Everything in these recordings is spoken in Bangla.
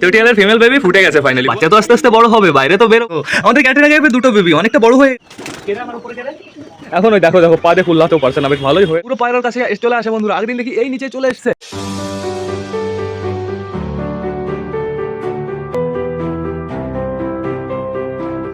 টিউটিয়ালের ফিমেল বেবি ফুটে গেছে ফাইনালি বাচ্চা তো আস্তে আস্তে বড় হবে বাইরে তো বেরো। আমাদের ক্যাটেরা গাইবে দুটো বেবি অনেকটা বড় হয়ে এখন ওই দেখো দেখো পা দিয়ে ফুল্লাতেও পারছে না বেশ ভালোই হয়ে পুরো পায়রার কাছে চলে আসে বন্ধুরা আগের দিন দেখি এই নিচে চলে এসছে।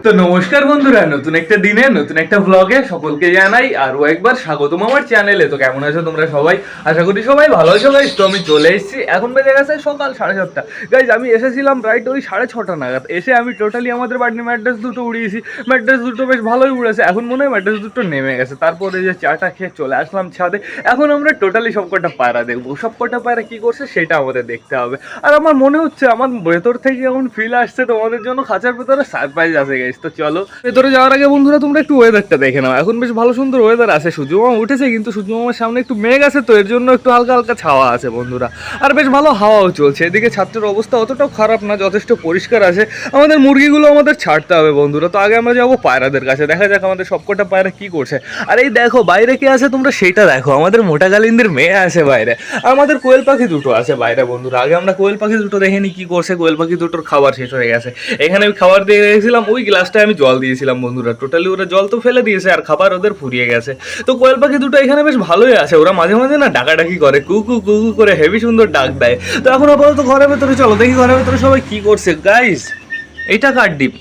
তো নমস্কার বন্ধুরা, নতুন একটা দিনে, নতুন একটা ব্লগে সকলকে জানাই আরও একবার স্বাগতম আমার চ্যানেলে তো কেমন আছো তোমরা সবাই? আশা করি সবাই ভালো আছো গাইজ তো আমি চলে এসেছি। এখন বেজে গেছে সকাল সাড়ে সাতটা। গাইজ আমি এসেছিলাম রাইট ওই সাড়ে ছটা নাগাদ। এসে আমি টোটালি আমাদের বাড়ির ম্যাড্রেস দুটো উড়িয়েছি। ম্যাড্রেস দুটো বেশ ভালোই উড়েছে। এখন মনে হয় ম্যাড্রেস দুটো নেমে গেছে। তারপরে যে চাটা খেয়ে চলে আসলাম ছাদে। এখন আমরা টোটালি সবকটা পায়রা দেখব। সবকটা পায়রা কি করছে সেটা আমাদের দেখতে হবে। আর আমার মনে হচ্ছে আমার ভেতর থেকে এমন ফিল আসছে তোমাদের জন্য। খাঁচার ভেতরে সারপ্রাইজ আছে গাইস তো চলো। ভেতরে যাওয়ার আগে বন্ধুরা, তোমরা একটু ওয়েদারটা দেখে নাও। এখন বেশ ভালো সুন্দর ওয়েদার আছে। সূর্যমামা উঠেছে, কিন্তু সূর্যমামার সামনে একটু মেঘ আছে, তো এর জন্য একটু হালকা হালকা ছাওয়া আছে বন্ধুরা। আর বেশ ভালো হাওয়াও চলছে। এদিকে ছাত্রের অবস্থা অতটাও খারাপ না, যথেষ্ট পরিষ্কার আছে। আমাদের মুরগিগুলো আমাদের ছাড়তে হবে বন্ধুরা। তো আগে আমরা যাব পায়রাদের কাছে। দেখা যাক আমাদের সবকটা পায়রা কি করছে। আর এই দেখো, বাইরে কে আছে তোমরা সেটা দেখো। আমাদের মোটা গালিন্দের মেয়ে আছে বাইরে। আমাদের কোয়েল পাখি দুটো আছে বাইরে বন্ধুরা। আগে আমরা কোয়েল পাখি দুটো দেখে নি কি করছে। কোয়েল পাখি দুটোর খাবার শেষ হয়ে গেছে। এখানে আমি খাবার দিয়ে রেখেছিলাম, ওই গ্লাসটায় আমি জল দিয়েছিলাম বন্ধুরা। টোটালি ওরা জল তো ফেলে দিয়েছে আর খাবার ওদের ফুরিয়ে গেছে। তো কোয়েল পাখি দুটো এখানে বেশ ভালোই আছে। ওরা মাঝে মাঝে না ডাকাডাকি করে কুকু কুকু করে হেভি সুন্দর ডাক দেয়। তো এখন আপাতত ঘরের ভেতরে চলো, দেখি ঘরের ভেতরে সবাই কি করছে। গাইস এটা কার ডিম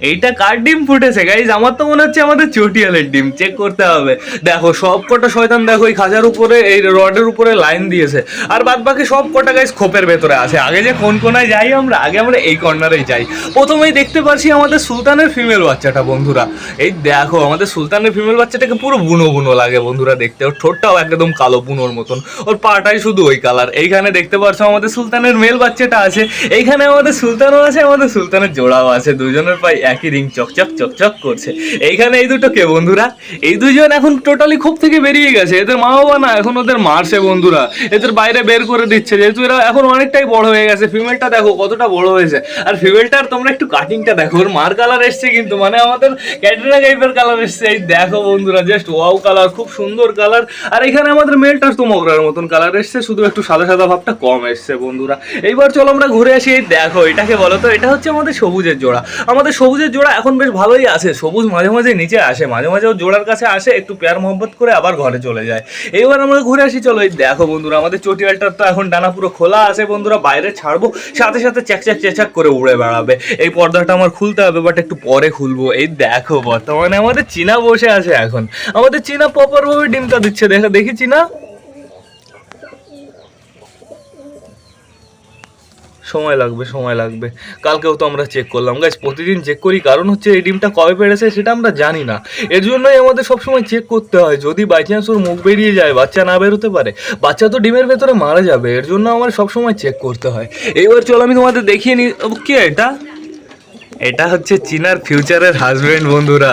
এইটা কার ডিম ফুটেছে গাইজ আমার তো মনে হচ্ছে আমাদের চটিয়ালের ডিম। চেক করতে হবে। দেখো সব কটা শয়তান দেখো, এই খাঁচার উপরে, এই রডের উপরে লাইন দিয়েছে। আর বাদ বাকি সব কটা গাইজ খোপের ভেতরে আছে। আগে যে কোন কোনায় যাই আমরা, আগে আমরা এই কর্নারেই যাই। প্রথমেই দেখতে পাচ্ছি আমাদের সুলতানের ফিমেল বাচ্চাটা, বন্ধুরা। এই দেখো, আমাদের সুলতানের ফিমেল বাচ্চাটাকে পুরো বুনো বুনো লাগে, বন্ধুরা, দেখতে। ওর ঠোঁটটাও একদম কালো বুনোর মতন। ওর পাটাই শুধু ওই কালার এইখানে দেখতে পাচ্ছ আমাদের সুলতানের মেল বাচ্চাটা আছে। এইখানে আমাদের সুলতানও আছে, আমাদের সুলতানের জোড়াও আছে। দুজনের পাই একই রিং চকচক চকচক করছে। এইখানে এই দুটো কে বন্ধুরা? এই দুজন এখন টোটালি খুব থেকে বেরিয়ে গেছে। এদের মা বাবা না, এখন ওদের মারছে বন্ধুরা। এদের বাইরে বের করে দিচ্ছে। যেহেতু এরা এখন অনেকটাই বড় হয়ে গেছে। ফিমেলটা দেখো কতটা বড় হয়েছে। আর ফিমেলটার তোমরা একটু কাটিংটা দেখো। ওর মার কালার এসছে কিন্তু মানে আমাদের ক্যাটরিনা টাইপের কালার এসছে। এই দেখো বন্ধুরা জাস্ট ওয়াও কালার খুব সুন্দর কালার আর এখানে আমাদের মেলটার তো মগরার মতন কালার এসছে। শুধু একটু সাদা সাদা ভাবটা কম এসছে বন্ধুরা। এইবার চলো আমরা ঘুরে আসি। এই দেখো, এটাকে বলো তো, এটা হচ্ছে আমাদের সবুজের জোড়া। আমাদের সবুজের জোড়া এখন বেশ ভালোই আছে। সবুজ মাঝে মাঝে নিচে আসে, মাঝে মাঝে জোড়ার কাছে আসে, একটু প্যার মোহব্বত করে আবার ঘরে চলে যায়। এইবার আমরা ঘুরে আসি, চলো এই দেখো বন্ধুরা, আমাদের চটিয়ালটার তো এখন ডানা পুরো খোলা আছে বন্ধুরা, বাইরে ছাড়বো, সাথে সাথে চ্যাকচ্যাক চ্যাকচ্যাক করে উড়ে বেড়াবে। এই পর্দাটা আমার খুলতে হবে বাট একটু পরে খুলবো। এই দেখো বর্তমানে আমাদের চীনা বসে আছে এখন। আমাদের চীনা প্রপার ভাবে ডিমটা দিচ্ছে, দেখা দেখি চীনা? সময় লাগবে সময় লাগবে। কালকেও তো আমরা চেক করলাম। গাছ প্রতিদিন চেক করি, কারণ হচ্ছে এই ডিমটা কবে পেরেছে সেটা আমরা জানি না। এর জন্যই আমাদের সবসময় চেক করতে হয়। যদি বাই চান্স ওর মুখ বেরিয়ে যায়, বাচ্চা না বেরোতে পারে, বাচ্চা তো ডিমের ভেতরে মারা যাবে। এর জন্য আমার সবসময় চেক করতে হয়। এইবার চলো আমি তোমাদের দেখিয়ে নিই কে এটা? এটা হচ্ছে চীনার ফিউচারের হাজব্যান্ড বন্ধুরা।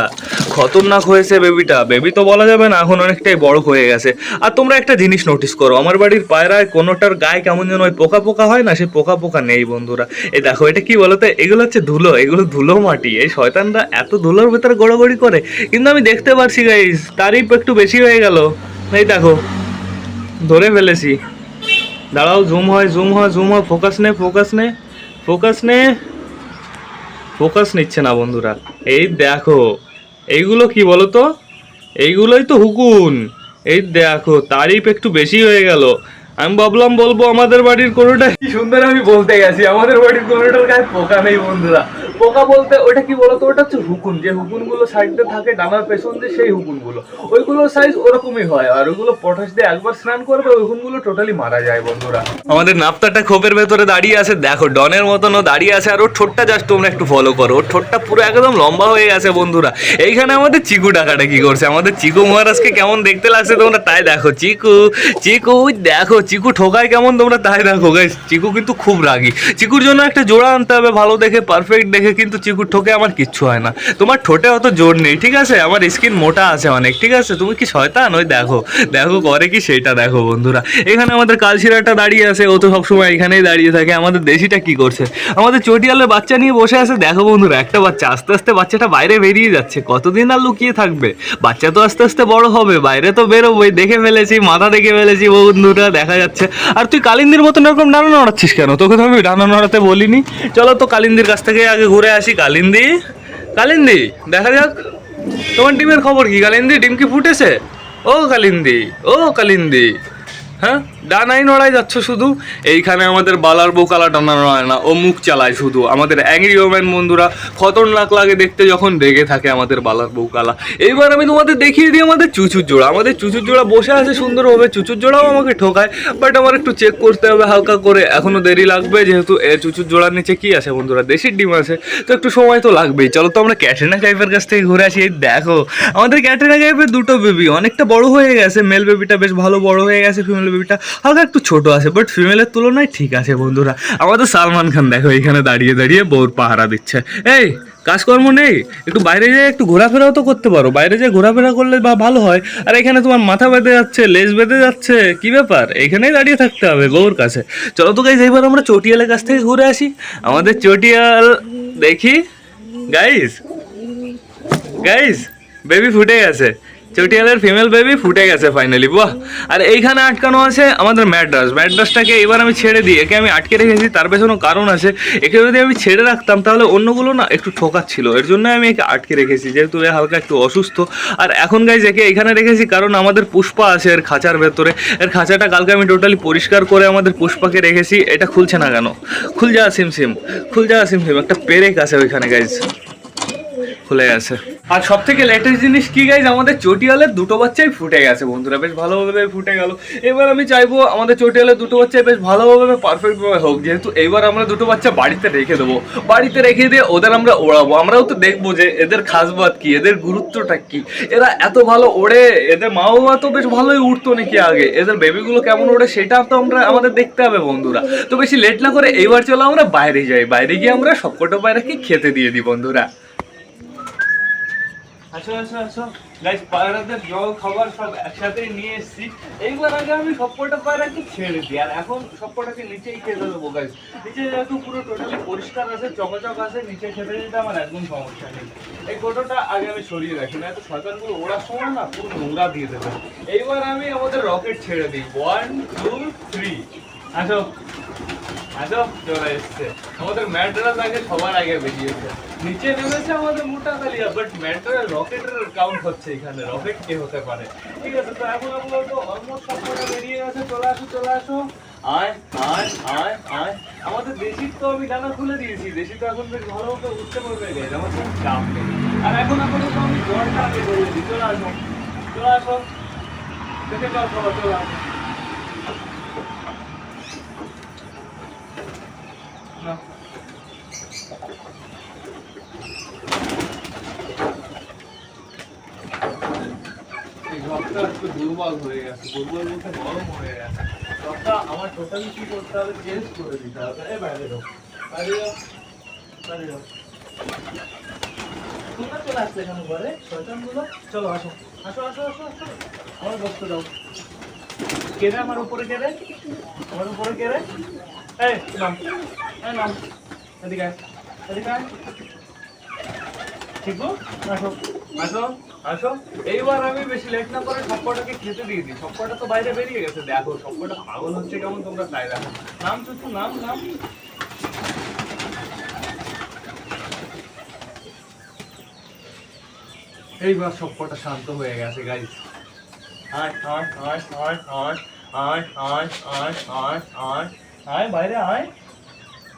খতরনাক হয়েছে বেবিটা। বেবি তো বলা যাবে না, এখন অনেকটাই বড় হয়ে গেছে। আর তোমরা একটা জিনিস নোটিস করো, আমার বাড়ির পায়রায় কোনোটার গায়ে কেমন যেন ওই পোকা পোকা হয় না, সে পোকা পোকা নেই, বন্ধুরা। এই দেখো, এটা কি বলতো? এগুলো হচ্ছে ধুলো, এগুলো ধুলো মাটি। এই শয়তানরা এত ধুলোর ভেতরে গড়াগড়ি করে। কিন্তু আমি দেখতে পারছি গাইস তারিফ একটু বেশি হয়ে গেল। এই দেখো, ধরে ফেলেছি। দাঁড়াও জুম হয় জুম হয় জুম হয় ফোকাস নে ফোকাস নে ফোকাস নে। ফোকাস নিচ্ছে না বন্ধুরা। এই দেখো, এইগুলো কি বলো তো এইগুলোই তো হুকুন এই দেখো, তারিফ একটু বেশি হয়ে গেল। আমি ভাবলাম বলব আমাদের বাড়ির কোনোটা কি সুন্দর আমি বলতে গেছি, আমাদের বাড়ির কোনোটার গায়ে পোকা নেই বন্ধুরা। পোকা বলতে ওটা কি বলতো? ওটা হচ্ছে হুকুন। যে হুকুনগুলো সাইডে থাকে, ডানার পেছন দিয়ে সেই হুকুনগুলো। ওইগুলোর সাইজ ওরকমই হয়। আর ওইগুলো পটাশ দিয়ে একবার স্নান করবে, ওই হুকুনগুলো টোটালি মারা যায় বন্ধুরা। আমাদের নাপ্তাটা খোপের ভেতরে দাঁড়িয়ে আছে। দেখো, ডনের মতন ও দাঁড়িয়ে আছে আর ওর ঠোঁটটা জাস্ট তোমরা একটু ফলো করো। ওর ঠোঁটটা পুরো একদম লম্বা হয়ে গেছে বন্ধুরা। এইখানে আমাদের চিকু ডাকাটা কি করছে? আমাদের চিকু মহারাজকে কেমন দেখতে লাগছে তোমরা তাই দেখো। চিকু চিকু, দেখো, চিকু ঠোকায় কেমন তোমরা তাই দেখো। গাইস চিকু কিন্তু খুব রাগী। চিকুর জন্য একটা জোড়া আনতে হবে ভালো দেখে পারফেক্ট দেখে। দেখে কিন্তু চিকুর ঠোকে আমার কিচ্ছু হয় না। তোমার ঠোঁটে অত জোর নেই, ঠিক আছে? আমার স্কিন মোটা আছে অনেক, ঠিক আছে? তুমি কি শয়তান? ওই দেখো দেখো করে কি সেটা দেখো বন্ধুরা। এখানে আমাদের কালশিরাটা দাঁড়িয়ে আছে, ও তো সবসময় এখানেই দাঁড়িয়ে থাকে। আমাদের দেশিটা কি করছে? আমাদের চটিয়ালের বাচ্চা নিয়ে বসে আছে, দেখো বন্ধুরা, একটা বাচ্চা, আস্তে আস্তে বাচ্চাটা বাইরে বেরিয়ে যাচ্ছে। কতদিন আর লুকিয়ে থাকবে? বাচ্চা তো আস্তে আস্তে বড় হবে, বাইরে তো বেরোবই, দেখে ফেলেছি, মাথা দেখে ফেলেছি বন্ধুরা, দেখা যাচ্ছে। আর তুই কালিন্দির মতন এরকম ডানা নড়াচ্ছিস কেন? তোকে তো আমি ডানা নড়াতে বলিনি। চলো তো কালিন্দির কাছ থেকে আগে ঘুরে আসি কালিন্দি। কালিন্দি, দেখা যাক। তোমার ডিমের খবর কি? কালিন্দি, ডিম কি ফুটেছে? ও কালিন্দি ও কালিন্দি। হ্যাঁ? ডানাই নড়াই যাচ্ছ শুধু? এইখানে আমাদের বালার বোকালা ডানা নড়ায় না, ও মুখ চালায় শুধু। আমাদের অ্যাংরি ওম্যান বন্ধুরা খতরনাক লাগে দেখতে যখন রেগে থাকে আমাদের বালার বউকালা এইবার আমি তোমাদের দেখিয়ে দিই আমাদের চুচুর জোড়া। আমাদের চুচুর জোড়া বসে আছে সুন্দরভাবে। চুচুর জোড়াও আমাকে ঠোকায় বাট আমার একটু চেক করতে হবে হালকা করে। এখনও দেরি লাগবে, যেহেতু এ চুচুর জোড়ার নিচে কি আছে বন্ধুরা? দেশির ডিম আছে, তো একটু সময় তো লাগবেই। চলো তো আমরা ক্যাটরিনা কাইফের কাছ থেকে ঘুরে আসি। দেখো, আমাদের ক্যাটরিনা কাইফের দুটো বেবি অনেকটা বড় হয়ে গেছে। মেল বেবিটা বেশ ভালো বড় হয়ে গেছে ফিমেল বেবিটা হালকা একটু ছোট আছে বাট ফিমেলের তুলনায় ঠিক আছে বন্ধুরা। আমাদের সালমান খান দেখো, এখানে দাঁড়িয়ে দাঁড়িয়ে বউর পাহারা দিচ্ছে। এই, কাজকর্ম নেই, একটু বাইরে যেয়ে একটু ঘোরাফেরাও তো করতে পারো। বাইরে যেয়ে ঘোরাফেরা করলে বা ভালো হয়। আর এখানে তোমার মাথা বেঁধে যাচ্ছে, লেজ বেঁধে যাচ্ছে, কি ব্যাপার? এখানেই দাঁড়িয়ে থাকতে হবে বউর কাছে। চলো তো গাইজ এইবার আমরা চটিয়ালের কাছ থেকে ঘুরে আসি। আমাদের চটিয়াল, দেখি। গাইজ গাইজ বেবি ফুটে গেছে। চটিয়ালের ফিমেল বেবি ফুটে গেছে ফাইনালি বাহ। আর এইখানে আটকানো আছে আমাদের ম্যাড্রাস। ম্যাড্রাসটাকে এবার আমি ছেড়ে দিই একে আমি আটকে রেখেছি, তার পেছনেও কারণ আছে। একে যদি আমি ছেড়ে রাখতাম, তাহলে অন্যগুলো না একটু ঠোকাচ্ছিল। এর জন্য আমি একে আটকে রেখেছি, যেহেতু এ হালকা একটু অসুস্থ। আর এখন গাইজ একে এখানে রেখেছি কারণ আমাদের পুষ্পা আছে এর খাঁচার ভেতরে। এর খাঁচাটা কালকে আমি টোটালি পরিষ্কার করে আমাদের পুষ্পাকে রেখেছি। এটা খুলছে না কেন? খুল যা, সিম সিম। খুল যা, সিম সিম। একটা পেরেক আছে ওইখানে গাইজ খুলে গেছে। আর সব থেকে লেটেস্ট জিনিস কি গাইজ আমাদের চটিয়ালের দুটো বাচ্চাই ফুটে গেছে, বন্ধুরা। বেশ ভালোভাবে ফুটে গেল। এবার আমি চাইব আমাদের চটিয়ালের দুটো বাচ্চা বেশ ভালোভাবে পারফেক্ট ভাবে হোক। যেহেতু এইবার আমরা দুটো বাচ্চা বাড়িতে রেখে দেবো। বাড়িতে রেখে দিয়ে ওদের আমরা ওড়াবো। আমরাও তো দেখব যে এদের খাসবাদ কি, এদের গুরুত্বটা কি। এরা এত ভালো ওড়ে, এদের মা বাবা তো বেশ ভালোই উঠতো নাকি আগে। এদের বেবিগুলো কেমন ওড়ে, সেটা তো আমরা আমাদের দেখতে হবে, বন্ধুরা। তো বেশি লেট না করে এইবার চলো আমরা বাইরে যাই। বাইরে গিয়ে আমরা সবকটা পায়রাকে খেতে দিয়ে দিই, বন্ধুরা। আসো আসো আসো। গাইস পায়রাদের জল, খাবার সব একসাথে নিয়ে এসেছি। এইবার আগে আমি সবকটা পায়রাকে ছেড়ে দিই। আর এখন সবকটাকে নিচেই খেতে দেবো গাইস নিচে যেহেতু পুরো টোটালি পরিষ্কার আছে, চকাচক আছে, নিচে খেতে দিতে আমার একদম সমস্যা নেই। এই কোটোটা আগে আমি সরিয়ে রাখি না এত শয়তানগুলো ওড়ার সময় না, পুরো নোংরা দিয়ে দেবে। এইবার আমি আমাদের রকেট ছেড়ে দিই। ওয়ান টু থ্রি আসো। আসো, চলে এসছে। আমাদের ম্যাড্রাস আগে সবার আগে বেরিয়েছে নিচে নেমেছে আমাদের মোটা কালিয়া বাট ম্যাড্রাস রকেটের কাউন্ট হচ্ছে এখানে রকেট কে হতে পারে। ঠিক আছে, তো এখন আপাতত অলমোস্ট সব কটা বেরিয়ে গেছে, চলে আসো চলে আসো। আয় আয় আয় আয়। আমাদের দেশির তো আমি ডানা খুলে দিয়েছি, দেশি তো এখন বেশ ভালোভাবে উঠতে পারবে গাইজ আমার কোনো চাপ নেই। আর এখন আপাতত আমি জলটা আগে ধরে চলে আসো চলে আসো। দেখে যাও সবাই, চলে আসো না দুর্বল হয়ে গেছে, দুর্বল বলতে গরম হয়ে গেছে। ঘরটা আমার টোটালি কি করতে হবে? চেঞ্জ করে দিতে হবে। বাইরে যাও বাইরে যাও বাইরে যাও তোমরা চলে আসলে চলো, আসো। আসো আসো আসো আমার বসতে দাও। কেড়ে আমার উপরে কেড়ে আমার উপরে কেড়ে এই নাম। এই নাম। এদিকে এদিকে? আসো। আসো। আসো এইবার আমি বেশি লেট না করে সবকটাকে খেতে দিয়ে দিই সবকটা তো বাইরে বেরিয়ে গেছে দেখো সবকটা পাগল হচ্ছে কেমন তোমরা তাই দেখো নাম চুচু নাম নাম এইবার সবকটা শান্ত হয়ে গেছে গাইস আয় আয় আয় আয় আয় আয় আয় আয় আয় আয় আয় বাইরে আয়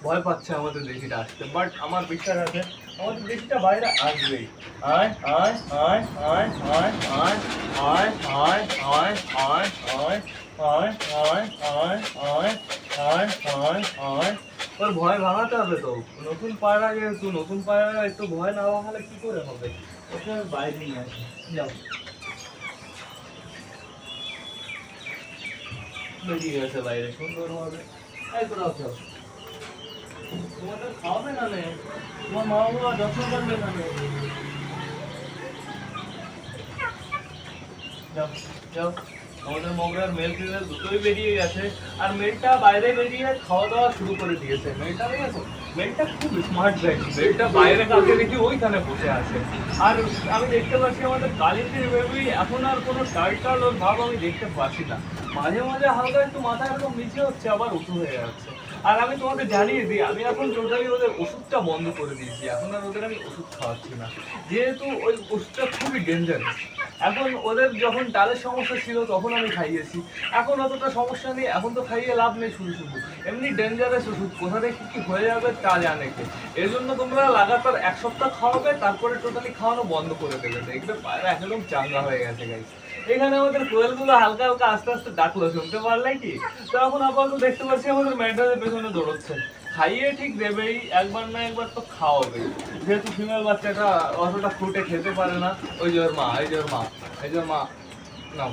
ভয় পাচ্ছে আমাদের দেশিটা আসতে বাট আমার বিশ্বাস আছে আমাদের দেশটা বাইরে আসবেই আয় আয় আয় আয় আয় আয় ওর ভয় ভাঙাতে হবে তো নতুন পায়রা যেহেতু নতুন পায়রা একটু ভয় না ভাঙালে কি করে হবে ওকে বাইরে নিয়ে আসি যাও বেরিয়ে গেছে বাইরে সুন্দরভাবে এই তোরা চল তোমার মা বাবা যত্ন আমাদের দুটোই বেরিয়ে গেছে। আর বাইরে বেরিয়ে খাওয়া দাওয়া শুরু করে দিয়েছে। খুব স্মার্ট ব্যাগ বাইরে দেখি ওইখানে বসে আছে। আর আমি দেখতে পাচ্ছি আমাদের এখন আর কোনো ওর ভাব আমি দেখতে পাচ্ছি না। মাঝে মাঝে হালকা একটু মাথা এরকম নিচে হচ্ছে, আবার উঁচু হয়ে যাচ্ছে। আর আমি তোমাকে জানিয়ে দিই, আমি এখন টোটালি ওদের ওষুধটা বন্ধ করে দিয়েছি। এখন আর ওদের আমি ওষুধ খাওয়াচ্ছি না। যেহেতু ওই ওষুধটা খুবই ডেঞ্জারাস এখন ওদের যখন ডালের সমস্যা ছিল, তখন আমি খাইয়েছি। এখন অতটা সমস্যা নেই, এখন তো খাইয়ে লাভ নেই শুধু শুধু। এমনি ডেঞ্জারাস ওষুধ, কোথা থেকে কি হয়ে যাবে তা জানে কে। এই জন্য তোমরা লাগাতার এক সপ্তাহ খাওয়াবে, তারপরে টোটালি খাওয়ানো বন্ধ করে দেবে। দেখবে পায়রা একদম চাঙ্গা হয়ে গেছে গাইস এখানে আমাদের কোয়েলগুলো হালকা হালকা আস্তে আস্তে ডাকলো, শুনতে পারলে কি? তো এখন আপাতত দেখতে পাচ্ছি আমাদের ম্যাডারের পেছনে দৌড়চ্ছে। খাইয়ে ঠিক দেবেই একবার না একবার তো খাওয়াবে। যেহেতু ফিমেল বাচ্চাটা অতটা ফুটে খেতে পারে না, ওই যে ওর মা, এই যে ওর মা, এই যে মা, নাও।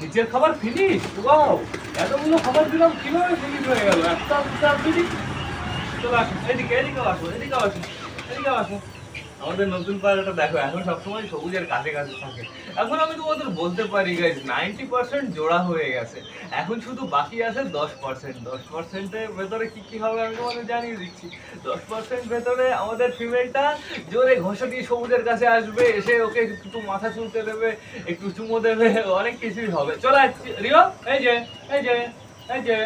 নিচের খাবার ফিনিশ ওয়াও এতগুলো খাবার দিলাম, কীভাবে ফিনিশ হয়ে গেল? একটা, দুটা ফিনিশ চলে আসো, এদিকে এদিকে আসো এদিকে আসো এদিকে আসো। আমাদের নতুন পায়রাটা দেখো, এখন সবসময় সবুজের কাছে কাছে থাকে। এখন আমি তোমাদের বলতে পারি গাইজ নাইনটি পার্সেন্ট জোড়া হয়ে গেছে। এখন শুধু বাকি আছে দশ পার্সেন্ট দশ পার্সেন্টের ভেতরে কী কী হবে আমি তোমাদের জানিয়ে দিচ্ছি। দশ পার্সেন্ট ভেতরে আমাদের ফিমেলটা জোরে ঘষা দিয়ে সবুজের কাছে আসবে, এসে ওকে একটু মাথা চুলতে দেবে, একটু চুমো দেবে, অনেক কিছুই হবে। চলে আসছি রিও, এই যে এই যে এই যে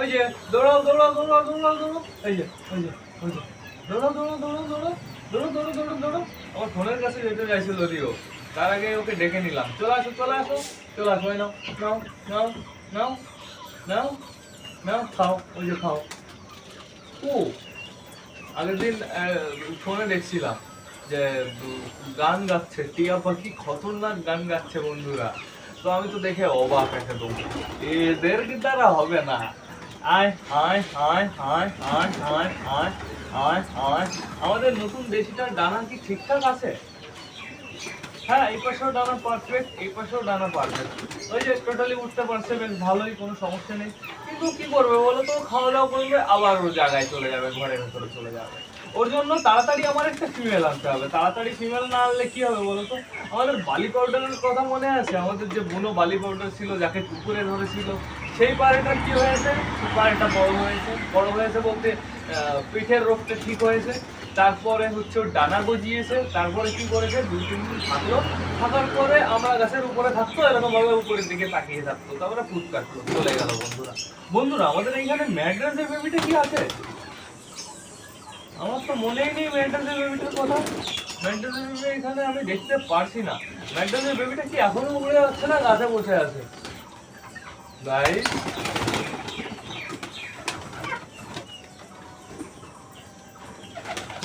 ওই যে, দৌড়াও দৌড়াও দৌড়াও দৌড়াও দৌড়াও। এই যে ওই যে ওই যে, দৌড়াও দৌড়াও দৌড়াও দৌড়াও। দৌড়ো দৌড়ো দৌড়ো দৌড়ো আমার ফোনের কাছে যেতে চাইছিল রিও তার আগে ওকে ডেকে নিলাম। চলে আসো চলে আসো চলে আসো। নাও নাও নাও নাও নাও নাও, খাও, ওই যে খাও। ও, আগের দিন ফোনে দেখছিলাম যে, গান গাচ্ছে, টিয়া পাখি খতরনাক গান গাচ্ছে বন্ধুরা। তো আমি তো দেখে অবাক একদম। এদের দ্বারা হবে না। আয় আয় আয় আয় আয় আয় আয়। আয় আয় আমাদের নতুন দেশিটার ডানা কি ঠিকঠাক আছে? হ্যাঁ এই পাশেও ডানা পারফেক্ট এই পাশেও ডানা পারফেক্ট ওই যে টোটালি উঠতে পারছে, বেশ ভালোই, কোনো সমস্যা নেই। কিন্তু কি করবে বলো তো খাওয়া দাওয়া করবে আবার ওর জায়গায় চলে যাবে, ঘরের ভেতরে চলে যাবে। ওর জন্য তাড়াতাড়ি আমার একটা ফিমেল আনতে হবে। তাড়াতাড়ি ফিমেল না আনলে কি হবে বলো তো? আমাদের বালি পাউডারের কথা মনে আছে? আমাদের যে বুনো বালি পাউডার ছিল, যাকে পুকুরে ধরেছিল, সেই পাড়েটা কি হয়েছে? পাড়েটা বড় হয়েছে। বড় হয়েছে বলতে পিঠের রোগটা ঠিক হয়েছে। তারপরে হচ্ছে ডানা গজিয়েছে। তারপরে কি করেছে? দুই তিন দিন থাকল। থাকার পরে আমরা গাছের উপরে থাকতো এরকম ভাবে উপরের দিকে তাকিয়ে থাকতো। তারপরে ফুট কাটলো, চলে গেল বন্ধুরা। বন্ধুরা, আমাদের এইখানে ম্যাড্রাসের বেবিটা কি আছে? আমার তো মনেই নেই ম্যাড্রাসের বেবিটার কথা। ম্যাড্রাসের বেবি এখানে আমি দেখতে পারছি না। ম্যাড্রাসের বেবিটা কি এখনও উড়ে যাচ্ছে না গাছে বসে আছে?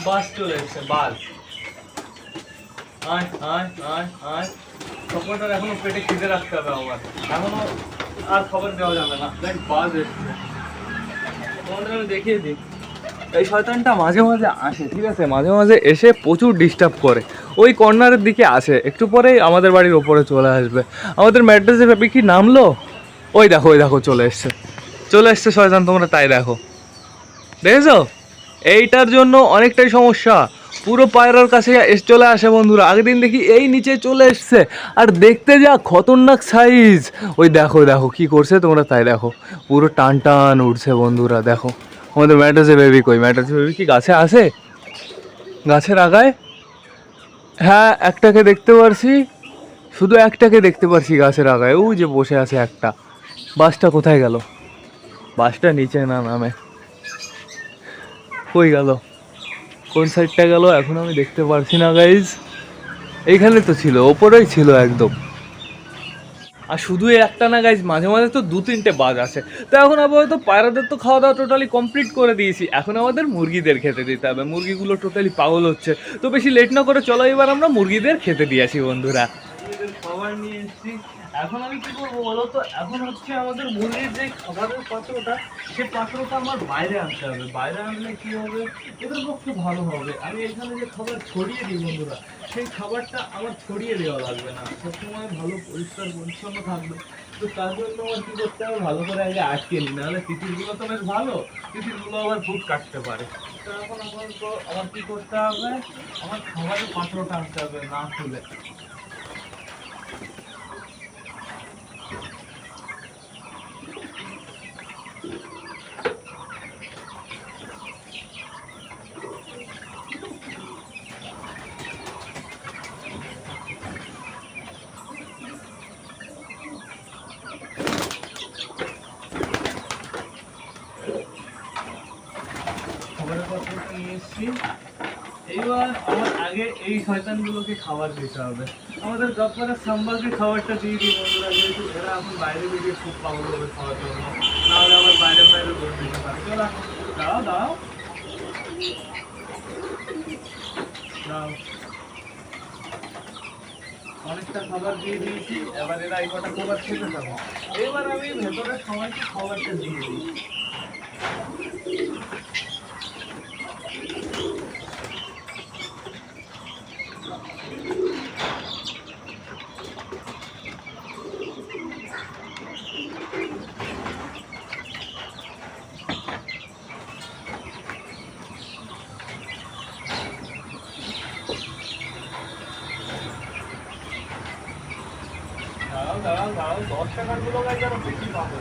বাস চলে এসছে, বাস। আয় আয় আয় আয়। এখনও পেটে খিদে রাখতে হবে আমার। এখনও আর খবর দেওয়া যাবে না। দেখ, বাস এসছে। তোমাদের আমি দেখিয়ে দিই। এই শয়তানটা মাঝে মাঝে আসে, ঠিক আছে? মাঝে মাঝে এসে প্রচুর ডিস্টার্ব করে। ওই কর্নারের দিকে আসে। একটু পরেই আমাদের বাড়ির ওপরে চলে আসবে। আমাদের ম্যাড্রেসে ব্যাপী কি নামলো? ওই দেখো ওই দেখো, চলে এসছে। চলে এসছে শয়তান, তোমরা তাই দেখো। দেখেছ? এইটার জন্য অনেকটাই সমস্যা। পুরো পায়রার কাছে এসে চলে আসে বন্ধুরা। আগের দিন দেখি এই নিচে চলে এসছে। আর দেখতে যা খতরনাক সাইজ ওই দেখো দেখো কি করছে তোমরা তাই দেখো। পুরো টান টান উঠছে বন্ধুরা, দেখো। আমাদের ম্যাটাসে বেবি কই? ম্যাটাসে বেবি কি গাছে আছে? গাছের আগায়? হ্যাঁ একটাকে দেখতে পারছি। শুধু একটাকে দেখতে পারছি গাছের আগায়। ও যে বসে আছে একটা। বাসটা কোথায় গেল? বাসটা নিচে না, নামে। কই গেল? কোন সাইডটা গেল? এখন আমি দেখতে পারছি না গাইজ এইখানে তো ছিল, ওপরেই ছিল একদম। আর শুধু একটা না গাইজ মাঝে মাঝে তো দু তিনটে বাজ আছে তো এখন আপাতত পায়রাদের তো খাওয়া দাওয়া টোটালি কমপ্লিট করে দিয়েছি। এখন আমাদের মুরগিদের খেতে দিতে হবে। মুরগিগুলো টোটালি পাগল হচ্ছে। তো বেশি লেট না করে চলো, এবার আমরা মুরগিদের খেতে দিয়ে আসি, বন্ধুরা। খাবার নিয়ে এসেছি। এখন আমি কি করব বলো তো? এখন হচ্ছে আমাদের মুরগির যে খাবারের পাত্রটা সেই পাত্রটা আমার বাইরে আনতে হবে। বাইরে আনলে কি হবে? এদের পক্ষে ভালো হবে। আমি এখানে যে খাবার ছড়িয়ে দিই বন্ধুরা, সেই খাবারটা আমার ছড়িয়ে দেওয়া লাগবে না। সবসময় ভালো পরিষ্কার পরিচ্ছন্ন থাকবে। তো তার জন্য আমার কী করতে হবে? ভালো করে আগে আটকে নিই। নাহলে তিতিরগুলো তো বেশ ভালো তিতিরগুলো আবার ফুট কাটতে পারে। তো এখন আমার তো- আমার কী করতে হবে? আমার খাবারের পাত্রটা আনতে হবে না খুলে খাবারের পাত্রটা এসেছি এইবার আমার আগে এই শয়তানগুলোকে খাবার দিতে হবে। আমাদের গপ্পারের সাম্বাকে খাবারটা দিয়ে দিই বন্ধুরা, যেহেতু এরা এখন বাইরে বেরিয়ে খুব পাগল হবে খাওয়ার জন্য নাহলে আবার বাইরে বাইরে দৌড় দিতে পারে। চলো, দাও দাও। দাও। অনেকটা খাবার দিয়ে দিয়েছি, এবার এরা এই কটা খাবার খেতে থাকো। এবার আমি ভেতরে সবাইকে খাবারটা দিয়ে দিই দাঁড়াও দাঁড়াও দাঁড়াও দশ টাকারগুলো গাছ আরও বেশি পাবো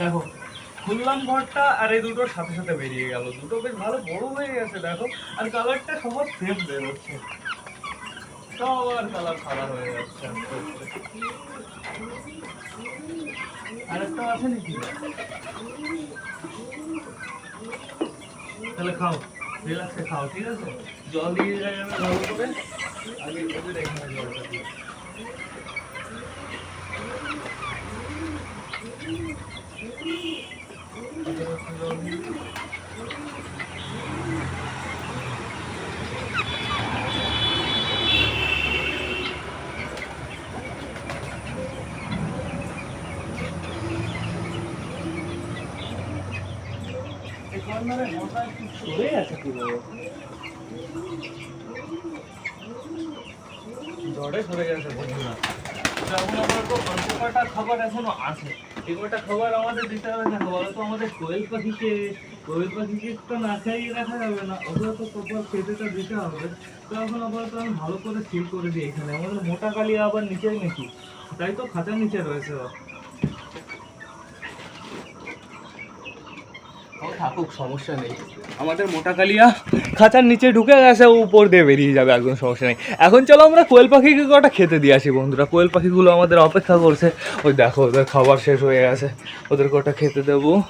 দেখো খুললাম ঘরটা আর এই দুটোর সাথে সাথে বেরিয়ে গেল। দুটো বেশ ভালো বড় হয়ে গেছে, দেখো। আর কালারটা সবার সেম বেরোচ্ছে সবার কালার সাদা হয়ে যাচ্ছে। আরেকটা আছে নাকি? তাহলে খাও রিল্যাক্সে খাও, ঠিক আছে? জল দিয়ে যাবে ভালো করে, আগে এখানে জলটা দিয়ে সরে আছে পুরো জ্বরে সরে গেছে বন্ধুরা কটা এখনও আছে এই কটা খাবার আমাদের দিতে হবে না, বলো তো আমাদের কোয়েল পাখিকে কোয়েল পাখিকে তো না খাইয়ে রাখা যাবে না, ওগুলো তো প্রপার খেতেটা দিতে হবে। তো এখন আপাতত আমি ভালো করে সিল করে দিই এখানে, আমাদের মোটা কালি আবার নিচে নাকি তাই তো খাঁচার নিচে রয়েছে ও। ও থাকুক, সমস্যা নেই। আমাদের মোটা কালিয়া খাঁচার নিচে ঢুকে গেছে, উপর দিয়ে বেরিয়ে যাবে, একদম সমস্যা নেই। এখন চলো আমরা কোয়েল পাখিকে কটা খেতে দিয়ে আসি, বন্ধুরা। কোয়েল পাখিগুলো আমাদের অপেক্ষা করছে। ওই দেখো, ওদের খাবার শেষ হয়ে গেছে। ওদের কটা খেতে দেবো।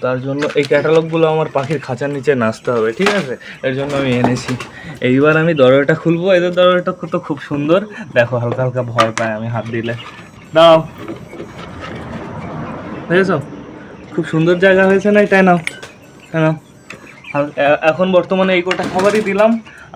তার জন্য এই ক্যাটালগুলো আমার পাখির খাঁচার নিচে নাচতে হবে, ঠিক আছে? এর জন্য আমি এনেছি। এইবার আমি দরজাটা খুলবো। এদের দরজাটা তো খুব সুন্দর। দেখো, হালকা হালকা ভয় পায়, আমি হাত দিলে। দাও। দেখেছ? খুব সুন্দর জায়গা হয়েছে না তাই নাও কেন এখন বর্তমানে এই কটা খাবারই দিলাম।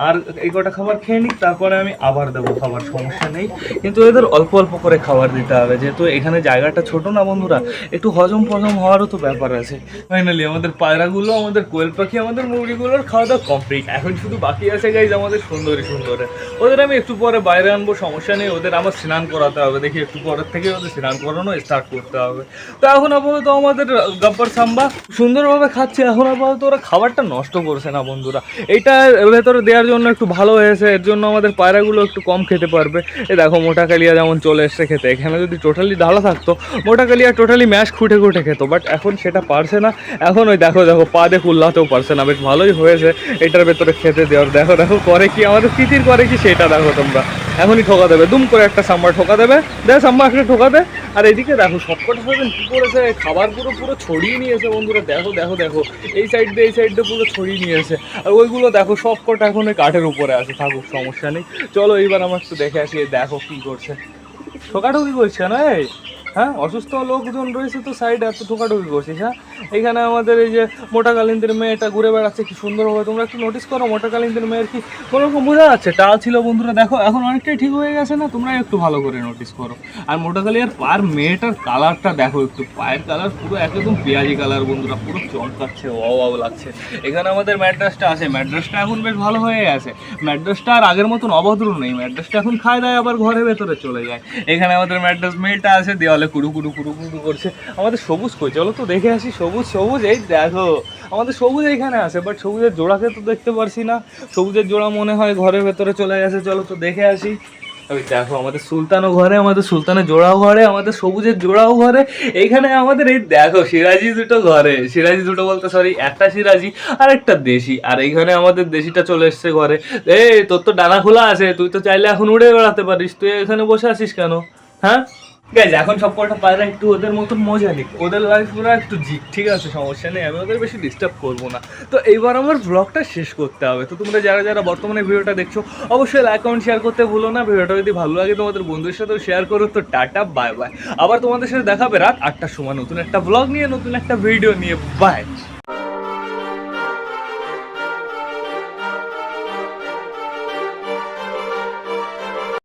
আর এই কটা খাবার খেয়ে নিক, তারপরে আমি আবার দেবো খাবার, সমস্যা নেই। কিন্তু এদের অল্প অল্প করে খাবার দিতে হবে, যেহেতু এখানে জায়গাটা ছোট না বন্ধুরা, একটু হজম ফজম হওয়ারও তো ব্যাপার আছে। ফাইনালি আমাদের পায়রাগুলো, আমাদের কোয়েল পাখি, আমাদের মুরগিগুলোর খাওয়া দাওয়া কমপ্লিট এখন শুধু বাকি আছে গাইজ আমাদের সুন্দরী সুন্দরে। ওদের আমি একটু পরে বাইরে আনব, সমস্যা নেই, ওদের আমার স্নান করাতে হবে। দেখি একটু পরের থেকে ওদের স্নান করানো স্টার্ট করতে হবে। তো এখন আপাতত আমাদের গাব্বার সাম্বা সুন্দরভাবে খাচ্ছে। এখন আপাতত ওরা খাবারটা নষ্ট করছে না বন্ধুরা। এইটা এর ভেতরে দেওয়ার জন্য একটু ভালো হয়েছে, এর জন্য আমাদের পায়রাগুলো একটু কম খেতে পারবে। এ দেখো মোটা কালিয়া যেমন চলে এসছে খেতে। এখানে যদি টোটালি ঢালা থাকতো মোটা কালিয়া টোটালি ম্যাশ খুঁটে খুঁটে খেত বাট এখন সেটা পারছে না। এখন ওই দেখো দেখো, পা দিয়ে কুল্লাতেও পারছে না। বেশ ভালোই হয়েছে এটার ভেতরে খেতে দেওয়ার। দেখো দেখো, করে কি আমাদের তিতির করে কি সেটা দেখো তোমরা। এখনই ঠোকা দেবে, দুম করে একটা সাম্বার ঠোকা দেবে। দেখ সাম্বার একটা ঠোকা দে। আর এদিকে দেখো, সবকটা সাথে কী করেছে? খাবার পুরো পুরো ছড়িয়ে নিয়েছে বন্ধুরা। দেখো দেখো দেখো। এই সাইড দিয়ে, এই সাইড দিয়ে পুরো ছড়িয়ে নিয়েছে। আর ওইগুলো দেখো, সবকটা এখন ওই কাঠের উপরে আছে। থাকুক, সমস্যা নেই। চলো এইবার আমার একটু দেখে আসি, দেখো কি করছে। ঠোকাঠুকি করছে না এই? হ্যাঁ অসুস্থ লোকজন রয়েছে তো সাইডে এত ঠোকাঠুকি করছিস হ্যাঁ? এখানে আমাদের এই যে মোটা কালিন্দের মেয়েটা ঘুরে বেড়াচ্ছে, কি সুন্দর হবে, তোমরা একটু নোটিস করো মোটা কালিন্দের মেয়ের কি কোনো রকম বোঝা যাচ্ছে? টাল ছিল বন্ধুরা, দেখো, এখন অনেকটাই ঠিক হয়ে গেছে না? তোমরা একটু ভালো করে নোটিস করো। আর মোটা কালিয়ার পার মেয়েটার কালারটা দেখো একটু, পায়ের কালার পুরো একদম পেঁয়াজি কালার বন্ধুরা, পুরো চমকাচ্ছে ও ও লাগছে। এখানে আমাদের ম্যাড্রাসটা আছে, ম্যাড্রাসটা এখন বেশ ভালো হয়ে গেছে। ম্যাড্রাসটা আর আগের মতন অভদ্র নেই, ম্যাড্রাসটা এখন খায় দায়, আবার ঘরের ভেতরে চলে যায়। এখানে আমাদের ম্যাড্রাস মেয়েটা আছে, দেওয়ালে কুড়ু কুড়ু কুড়ু কুড়ু করছে। আমাদের সবুজ কই? চলো তো দেখে আসি, সবুজ সবুজ, এই দেখো। আমাদের সবুজ এখানে আছে বাট সবুজের জোড়াকে তো দেখতে পারছি না। সবুজের জোড়া মনে হয় ঘরের ভেতরে চলে গেছে, চলো তো দেখে আসি। ওই দেখো, আমাদের সুলতানও ঘরে, আমাদের সুলতানের জোড়াও ঘরে, আমাদের সবুজের জোড়াও ঘরে। এইখানে আমাদের এই দেখো, সিরাজি দুটো ঘরে। সিরাজি দুটো বলতে সরি একটা সিরাজি আর একটা দেশি। আর এইখানে আমাদের দেশিটা চলে এসছে ঘরে। এই, তোর তো ডানা খোলা আছে, তুই তো চাইলে এখন উড়ে বেড়াতে পারিস। তুই এখানে বসে আছিস কেন? হ্যাঁ? গাইজ এখন সব কটা পায়রা একটু ওদের মতন মজা নিক ওদের লাইফ ওরা একটু জিক ঠিক আছে, সমস্যা নেই, আমি ওদের বেশি ডিস্টার্ব করব না। তো এইবার আমার ব্লগটা শেষ করতে হবে। তো তোমরা যারা যারা বর্তমানে ভিডিওটা দেখছ, অবশ্যই লাইক কমেন্ট শেয়ার করতে ভুলো না। ভিডিওটা যদি ভালো লাগে তোমাদের বন্ধুদের সাথেও শেয়ার করো। তো টাটা বাই বাই আবার তোমাদের সাথে দেখাবে রাত আটটার সময় নতুন একটা ব্লগ নিয়ে, নতুন একটা ভিডিও নিয়ে। বাই